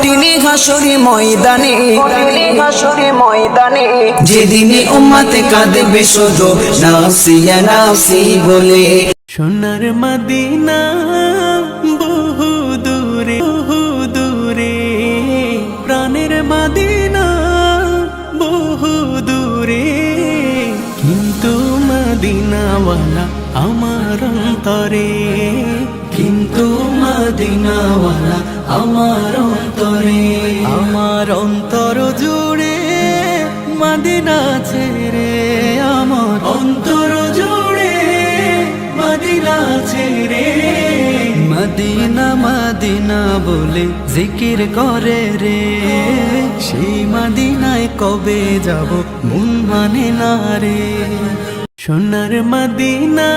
কঠিনে ঘাসরি ময়দানে। ময়দানে। যেদিনে উম্মাতে কাঁদবে শুধু নাফসিয়া নাফসি বলে। সোনার মদিনা বহু দূরে বহু দূরে। প্রাণের মদিনা বহু দূরে। কিন্তু মদিনাওয়ালা আমার অন্তরে। কিন্তু মদিনাওয়ালা আমার অন্তরে। আমার অন্তর জুড়ে মাদিনা ছেড়ে আমার অন্তর জুড়ে মাদিনা ছেড়ে। মদিনা মদিনা বলে জিকির করে রে। সেই মদিনায় কবে যাব মন মানে না রে। সোনার মদিনা